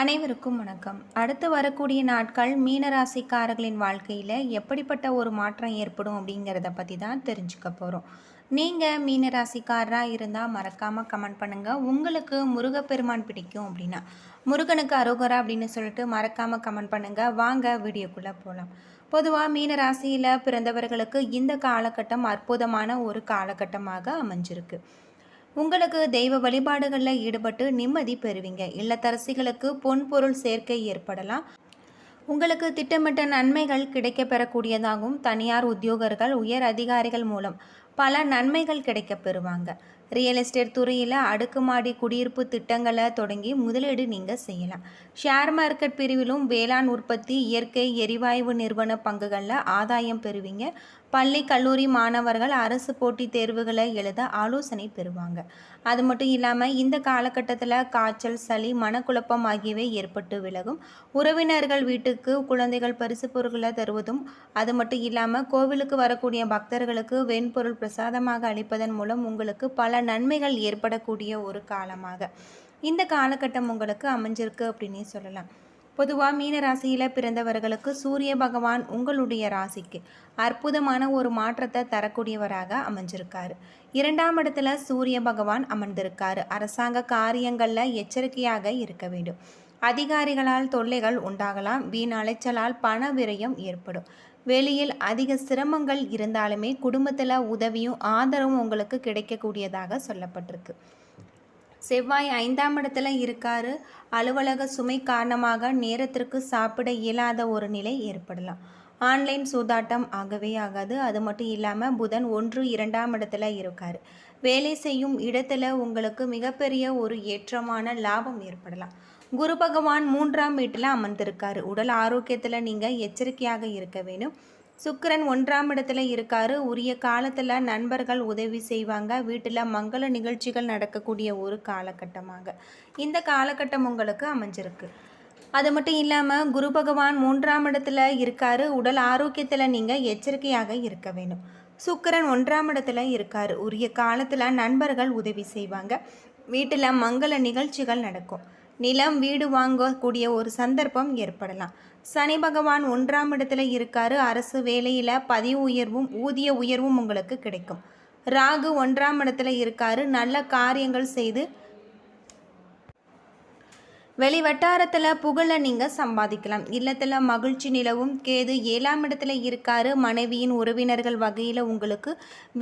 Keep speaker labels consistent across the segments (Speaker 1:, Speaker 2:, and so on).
Speaker 1: அனைவருக்கும் வணக்கம். அடுத்து வரக்கூடிய நாட்கள் மீனராசிக்காரர்களின் வாழ்க்கையில் எப்படிப்பட்ட ஒரு மாற்றம் ஏற்படும் அப்படிங்கிறத பற்றி தான் தெரிஞ்சுக்க போகிறோம் நீங்கள் மீனராசிக்காரராக இருந்தால் மறக்காமல் கமெண்ட் பண்ணுங்கள் உங்களுக்கு முருகப்பெருமான் பிடிக்கும் அப்படின்னா முருகனுக்கு அரோகரா அப்படின்னு சொல்லிட்டு மறக்காமல் கமெண்ட் பண்ணுங்கள் வாங்க வீடியோக்குள்ளே போகலாம் பொதுவாக மீனராசியில் பிறந்தவர்களுக்கு இந்த காலகட்டம் அற்புதமான ஒரு காலகட்டமாக அமைஞ்சிருக்கு. உங்களுக்கு தெய்வ வழிபாடுகளில் ஈடுபட்டு நிம்மதி பெறுவீங்க. இல்லத்தரசிகளுக்கு பொன் பொருள் சேர்க்கை ஏற்படலாம். உங்களுக்கு திட்டமிட்ட நன்மைகள் கிடைக்க பெறக்கூடியதாகவும் தனியார் உத்தியோகர்கள் உயர் அதிகாரிகள் மூலம் பல நன்மைகள் கிடைக்க பெறுவாங்க. ரியல் எஸ்டேட் துறையில் அடுக்குமாடி குடியிருப்பு திட்டங்களை தொடங்கி முதலீடு நீங்கள் செய்யலாம். ஷேர் மார்க்கெட் பிரிவிலும் வேளாண் உற்பத்தி இயற்கை எரிவாயு நிறுவன பங்குகளில் ஆதாயம் பெறுவீங்க. பள்ளி கல்லூரி மாணவர்கள் அரசு போட்டித் தேர்வுகளை எழுத ஆலோசனை பெறுவாங்க. அது மட்டும் இல்லாமல் இந்த காலகட்டத்தில் காய்ச்சல் சளி மனக்குழப்பம் ஆகியவை ஏற்பட்டு விலகும். உறவினர்கள் வீட்டுக்கு குழந்தைகள் பரிசு பொருட்களை தருவதும் அது மட்டும் இல்லாமல் கோவிலுக்கு வரக்கூடிய பக்தர்களுக்கு வெண்பொருள் பிரசாதமாக அளிப்பதன் மூலம் உங்களுக்கு பல நன்மைகள் ஏற்படக்கூடிய ஒரு காலமாக. இந்த காலகட்டம் உங்களுக்கு அமைஞ்சிருக்கு அப்படின்னே சொல்லலாம். பொதுவாக மீன ராசியில் பிறந்தவர்களுக்கு சூரிய பகவான் உங்களுடைய ராசிக்கு அற்புதமான ஒரு மாற்றத்தை தரக்கூடியவராக அமைஞ்சிருக்காரு. இரண்டாம் இடத்துல சூரிய பகவான் அமர்ந்திருக்காரு. அரசாங்க காரியங்களில் எச்சரிக்கையாக இருக்க வேண்டும். அதிகாரிகளால் தொல்லைகள் உண்டாகலாம். வீண் அலைச்சலால் பண விரயம் ஏற்படும். வெளியில் அதிக சிரமங்கள் இருந்தாலுமே குடும்பத்தில் உதவியும் ஆதரவும் உங்களுக்கு கிடைக்கக்கூடியதாக சொல்லப்பட்டிருக்கு. செவ்வாய் ஐந்தாம் இடத்துல இருக்காரு. அலுவலக சுமை காரணமாக நேரத்திற்கு சாப்பிட இயலாத ஒரு நிலை ஏற்படலாம். ஆன்லைன் சூதாட்டம் ஆகவே ஆகாது. அது மட்டும் இல்லாமல் புதன் ஒன்று இரண்டாம் இடத்துல இருக்கார். வேலை செய்யும் இடத்துல உங்களுக்கு மிகப்பெரிய ஒரு ஏற்றமான லாபம் ஏற்படலாம். குரு பகவான் மூன்றாம் வீட்டில் அமர்ந்திருக்காரு. உடல் ஆரோக்கியத்தில் நீங்கள் எச்சரிக்கையாக இருக்க வேணும் சுக்கிரன் ஒன்றாம் இடத்துல இருக்காரு. உரிய காலத்தில் நண்பர்கள் உதவி செய்வாங்க. வீட்டில் மங்கள நிகழ்ச்சிகள் நடக்கக்கூடிய ஒரு காலகட்டமாக. இந்த காலகட்டம் உங்களுக்கு அமைஞ்சிருக்கு. அது மட்டும் இல்லாமல் குரு பகவான் மூன்றாம் இடத்துல இருக்காரு. உடல் ஆரோக்கியத்தில் நீங்கள் எச்சரிக்கையாக இருக்க வேணும் சுக்கிரன் ஒன்றாம் இடத்துல இருக்காரு. உரிய காலத்தில் நண்பர்கள் உதவி செய்வாங்க. வீட்டில் மங்கள நிகழ்ச்சிகள் நடக்கும். நிலம் வீடு வாங்கக்கூடிய ஒரு சந்தர்ப்பம் ஏற்படலாம். சனி பகவான் ஒன்றாம் இடத்துல இருக்காரு. அரசு வேலையில் பதிவு உயர்வும் ஊதிய உயர்வும் உங்களுக்கு கிடைக்கும். ராகு ஒன்றாம் இடத்துல இருக்காரு. நல்ல காரியங்கள் செய்து வெளி வட்டாரத்தில் புகழை நீங்கள் சம்பாதிக்கலாம். இல்லத்தில் மகிழ்ச்சி நிலவும் கேது ஏழாம் இடத்துல இருக்காரு மனைவியின் உறவினர்கள் வகையில் உங்களுக்கு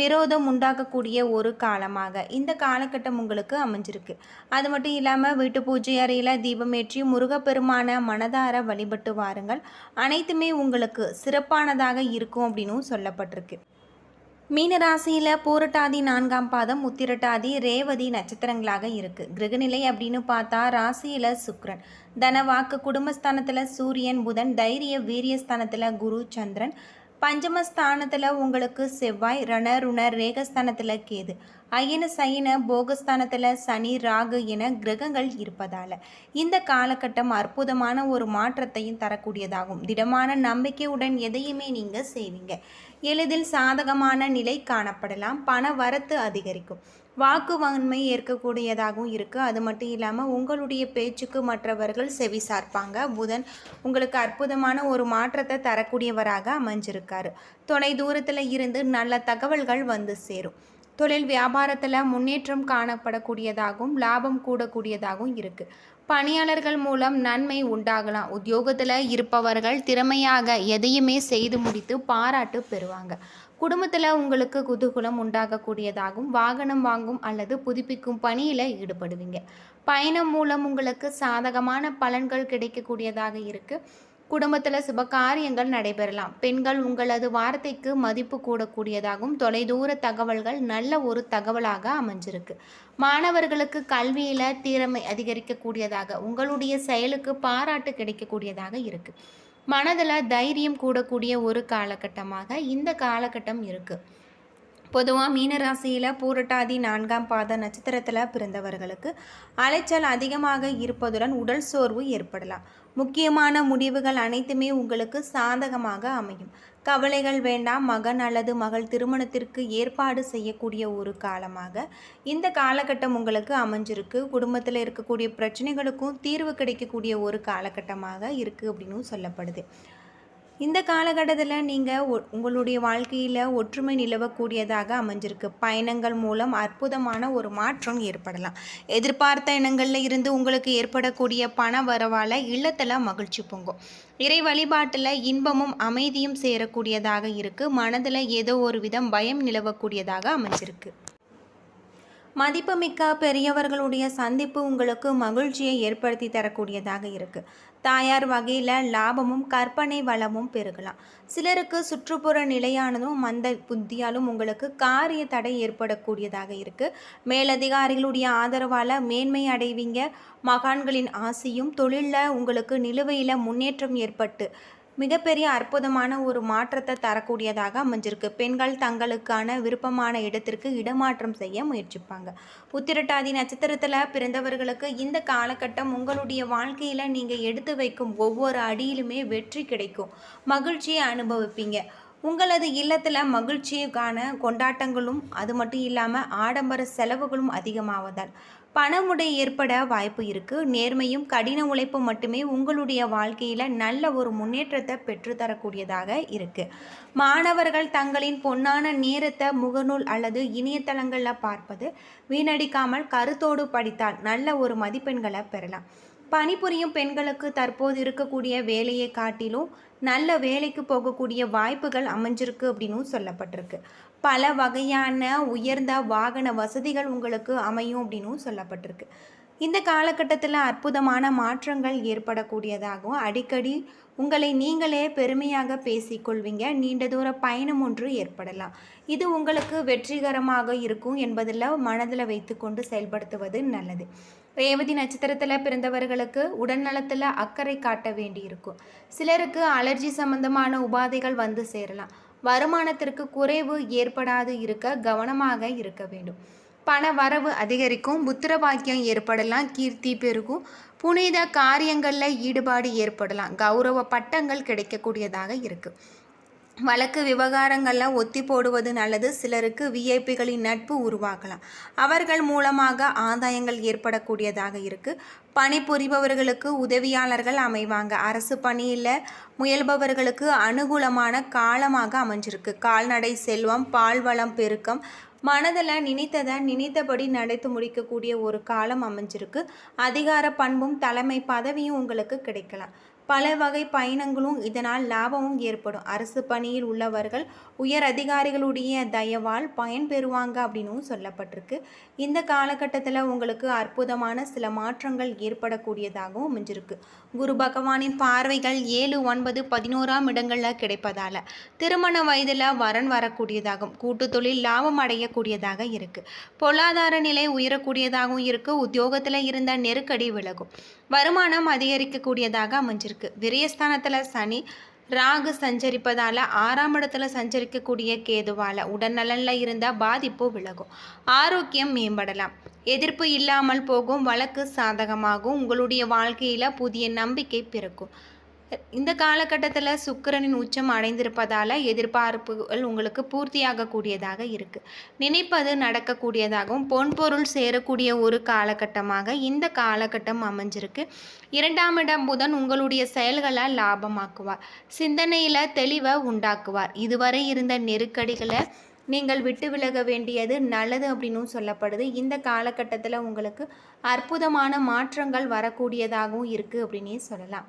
Speaker 1: விரோதம் உண்டாக்கக்கூடிய ஒரு காலமாக. இந்த காலகட்டம் உங்களுக்கு அமைஞ்சிருக்கு. அது மட்டும் இல்லாமல் வீட்டு பூஜை அறையில் தீபமேற்றி முருகப்பெருமான மனதார வழிபட்டு வாருங்கள். அனைத்துமே உங்களுக்கு சிறப்பானதாக இருக்கும் அப்படின்னும் சொல்லப்பட்டிருக்கு. மீனராசியில் பூரட்டாதி நான்காம் பாதம் உத்திரட்டாதி ரேவதி நட்சத்திரங்களாக இருக்குது கிரகநிலை அப்படின்னு பார்த்தா ராசியில் சுக்ரன். தனவாக்கு குடும்பஸ்தானத்தில் சூரியன் புதன் தைரிய வீரியஸ்தானத்தில் குரு சந்திரன். பஞ்சமஸ்தானத்தில் உங்களுக்கு செவ்வாய் ரண ருண ரேகஸ்தானத்தில் கேது. அயன சயன போகஸ்தானத்தில் சனி ராகு என கிரகங்கள் இருப்பதால் இந்த காலகட்டம் அற்புதமான ஒரு மாற்றத்தையும் தரக்கூடியதாகும். திடமான நம்பிக்கையுடன் எதையுமே நீங்கள் செய்வீங்க. எளிதில் சாதகமான நிலை காணப்படலாம். பண வரத்து அதிகரிக்கும். வாக்குவன்மை ஏற்கக்கூடியதாகவும் இருக்குது அது மட்டும் இல்லாமல் உங்களுடைய பேச்சுக்கு மற்றவர்கள் செவி சார்ப்பாங்க. புதன் உங்களுக்கு அற்புதமான ஒரு மாற்றத்தை தரக்கூடியவராக அமைஞ்சிருக்காரு. தொலை தூரத்தில் இருந்து நல்ல தகவல்கள் வந்து சேரும். தொழில் வியாபாரத்தில் முன்னேற்றம் காணப்படக்கூடியதாகவும் லாபம் கூடக்கூடியதாகவும் இருக்குது பணியாளர்கள் மூலம் நன்மை உண்டாகலாம். உத்தியோகத்தில் இருப்பவர்கள் திறமையாக எதையுமே செய்து முடித்து பாராட்டு பெறுவாங்க. குடும்பத்தில் உங்களுக்கு குதூகலம் உண்டாகக்கூடியதாகவும் வாகனம் வாங்கும் அல்லது புதுப்பிக்கும் பணியில் ஈடுபடுவீங்க. பயணம் மூலம் உங்களுக்கு சாதகமான பலன்கள் கிடைக்கக்கூடியதாக இருக்குது குடும்பத்தில் சுப காரியங்கள் நடைபெறலாம். பெண்கள் உங்களது வார்த்தைக்கு மதிப்பு கூடக்கூடியதாகவும் தொலைதூர தகவல்கள் நல்ல ஒரு தகவலாக அமைஞ்சிருக்கு. மாணவர்களுக்கு கல்வியில் திறமை அதிகரிக்கக்கூடியதாக உங்களுடைய செயலுக்கு பாராட்டு கிடைக்கக்கூடியதாக இருக்குது மனதில் தைரியம் கூடக்கூடிய ஒரு காலகட்டமாக இந்த காலகட்டம் இருக்குது பொதுவாக மீனராசியில் பூரட்டாதி நான்காம் பாத நட்சத்திரத்தில் பிறந்தவர்களுக்கு அலைச்சல் அதிகமாக இருப்பதுடன் உடல் சோர்வு ஏற்படலாம். முக்கியமான முடிவுகள் அனைத்துமே உங்களுக்கு சாதகமாக அமையும். கவலைகள் வேண்டாம். மகன் அல்லது மகள் திருமணத்திற்கு ஏற்பாடு செய்யக்கூடிய ஒரு காலமாக இந்த காலகட்டம் உங்களுக்கு அமைஞ்சிருக்கு. குடும்பத்தில் இருக்கக்கூடிய பிரச்சனைகளுக்கும் தீர்வு கிடைக்கக்கூடிய ஒரு காலகட்டமாக இருக்குது அப்படின்னு சொல்லப்படுது. இந்த காலகட்டத்தில் நீங்கள் உங்களுடைய வாழ்க்கையில் ஒற்றுமை நிலவக்கூடியதாக அமைஞ்சிருக்கு. பயணங்கள் மூலம் அற்புதமான ஒரு மாற்றம் ஏற்படலாம். எதிர்பார்த்த இனங்களில் இருந்து உங்களுக்கு ஏற்படக்கூடிய பண வரவால் இல்லத்தில் மகிழ்ச்சி பொங்கும். இறை வழிபாட்டில் இன்பமும் அமைதியும் சேரக்கூடியதாக இருக்குது மனதில் ஏதோ ஒரு விதம் பயம் நிலவக்கூடியதாக அமைஞ்சிருக்கு. மதிப்புமிக்க பெரியவர்களுடைய சந்திப்பு உங்களுக்கு மகிழ்ச்சியை ஏற்படுத்தி தரக்கூடியதாக இருக்குது தாயார் வகையில் லாபமும் கற்பனை வளமும் பெருகலாம். சிலருக்கு சுற்றுப்புற நிலையானதும் மந்த புத்தியாலும் உங்களுக்கு காரிய தடை ஏற்படக்கூடியதாக இருக்குது மேலதிகாரிகளுடைய ஆதரவால் மேன்மை அடைவீங்க. மகான்களின் ஆசையும் தொழிலில் உங்களுக்கு நிலுவையில் முன்னேற்றம் ஏற்பட்டு மிகப்பெரிய அற்புதமான ஒரு மாற்றத்தை தரக்கூடியதாக அமைஞ்சிருக்கு. பெண்கள் தங்களுக்கான விருப்பமான இடத்திற்கு இடமாற்றம் செய்ய முயற்சிப்பாங்க. உத்திரட்டாதி நட்சத்திரத்தில் பிறந்தவர்களுக்கு இந்த காலகட்டம் உங்களுடைய வாழ்க்கையில் நீங்கள் எடுத்து வைக்கும் ஒவ்வொரு அடியிலுமே வெற்றி கிடைக்கும். மகிழ்ச்சியை அனுபவிப்பீங்க. உங்களது இல்லத்தில் மகிழ்ச்சிக்கான கொண்டாட்டங்களும் அது மட்டும் இல்லாமல் ஆடம்பர செலவுகளும் அதிகமாவதால். பணமுடை ஏற்பட வாய்ப்பு இருக்குது நேர்மையும் கடின உழைப்பும் மட்டுமே உங்களுடைய வாழ்க்கையில் நல்ல ஒரு முன்னேற்றத்தை பெற்றுத்தரக்கூடியதாக இருக்குது மாணவர்கள் தங்களின் பொன்னான நேரத்தை முகநூல் அல்லது இணையதளங்களில் பார்ப்பது வீணடிக்காமல் கருத்தோடு படித்தால் நல்ல ஒரு மதிப்பெண்களை பெறலாம். பணிபுரியும் பெண்களுக்கு தற்போது இருக்கக்கூடிய வேலையை காட்டிலும் நல்ல வேலைக்கு போகக்கூடிய வாய்ப்புகள் அமைஞ்சிருக்கு அப்படின்னும் சொல்லப்பட்டிருக்கு. பல வகையான உயர்ந்த வாகன வசதிகள் உங்களுக்கு அமையும் அப்படின்னு சொல்லப்பட்டிருக்கு. இந்த காலகட்டத்தில் அற்புதமான மாற்றங்கள் ஏற்படக்கூடியதாகவும் அடிக்கடி உங்களை நீங்களே பெருமையாக பேசிக்கொள்வீங்க. நீண்ட தூர பயணம் ஒன்று ஏற்படலாம். இது உங்களுக்கு வெற்றிகரமாக இருக்கும் என்பதில் மனதில் வைத்துக்கொண்டு செயல்படுத்துவது நல்லது. ரேவதி நட்சத்திரத்தில் பிறந்தவர்களுக்கு உடல்நலத்தில் அக்கறை காட்ட வேண்டியிருக்கும். சிலருக்கு அலர்ஜி சம்பந்தமான உபாதைகள் வந்து சேரலாம். வருமானத்திற்கு குறைவு ஏற்படாது இருக்க கவனமாக இருக்க வேண்டும். பண வரவு அதிகரிக்கும் புத்திர பாக்கியம் ஏற்படலாம் கீர்த்தி பெருகும் புனித காரியங்களில் ஈடுபாடு ஏற்படலாம். கௌரவ பட்டங்கள் கிடைக்கக்கூடியதாக இருக்குது வழக்கு விவகாரங்களில் ஒத்தி போடுவது நல்லது. சிலருக்கு விஐபிகளின் நட்பு உருவாகலாம். அவர்கள் மூலமாக ஆதாயங்கள் ஏற்படக்கூடியதாக இருக்குது பணிபுரிபவர்களுக்கு உதவியாளர்கள் அமைவாங்க. அரசு பணியில் முயல்பவர்களுக்கு அனுகூலமான காலமாக அமைஞ்சிருக்கு. கால்நடை செல்வம் பால்வளம் பெருக்கம் மனதில் நினைத்ததை நினைத்தபடி நடத்து முடிக்கக்கூடிய ஒரு காலம் அமைஞ்சிருக்கு. அதிகார பண்பும் தலைமை பதவியும் உங்களுக்கு கிடைக்கலாம். பல வகை பயணங்களும் இதனால் லாபமும் ஏற்படும். அரசு பணியில் உள்ளவர்கள் உயர் அதிகாரிகளுடைய தயவால் பயன் பெறுவாங்க அப்படின்னும் சொல்லப்பட்டிருக்கு. இந்த காலகட்டத்தில் உங்களுக்கு அற்புதமான சில மாற்றங்கள் ஏற்படக்கூடியதாகவும் அமைஞ்சிருக்கு. குரு பகவானின் பார்வைகள் ஏழு ஒன்பது பதினோராம் இடங்களில் கிடைப்பதால் திருமண வயதில் வரன் வரக்கூடியதாகும் கூட்டு தொழில் லாபம் அடையக்கூடியதாக இருக்குது பொருளாதார நிலை உயரக்கூடியதாகவும் இருக்குது உத்தியோகத்தில் இருந்த நெருக்கடி விலகும். வருமானம் அதிகரிக்கக்கூடியதாக அமைஞ்சிருக்கு. இருக்குது விரயஸ்தானத்தில் சனி ராகு சஞ்சரிப்பதால் ஆறாம் இடத்துல சஞ்சரிக்கக்கூடிய கேதுவால் உடல்நலனில் இருந்தால் பாதிப்பு விலகும். ஆரோக்கியம் மேம்படலாம். எதிர்ப்பு இல்லாமல் போகும் வழக்கு சாதகமாகும். உங்களுடைய வாழ்க்கையில் புதிய நம்பிக்கை பிறக்கும். இந்த காலகட்டத்தில் சுக்கரனின் உச்சம் அடைந்திருப்பதால் எதிர்பார்ப்புகள் உங்களுக்கு பூர்த்தியாகக்கூடியதாக இருக்குது நினைப்பது நடக்கக்கூடியதாகவும் பொன்பொருள் சேரக்கூடிய ஒரு காலகட்டமாக இந்த காலகட்டம் அமைஞ்சிருக்கு. இரண்டாம் இடம் புதன் உங்களுடைய செயல்களை லாபமாக்குவார். சிந்தனையில் தெளிவை உண்டாக்குவார். இதுவரை இருந்த நெருக்கடிகளை நீங்கள் விட்டு விலக வேண்டியது நல்லது அப்படின்னும் சொல்லப்படுது. இந்த காலகட்டத்தில் உங்களுக்கு அற்புதமான மாற்றங்கள் வரக்கூடியதாகவும் இருக்குது அப்படின்னே சொல்லலாம்.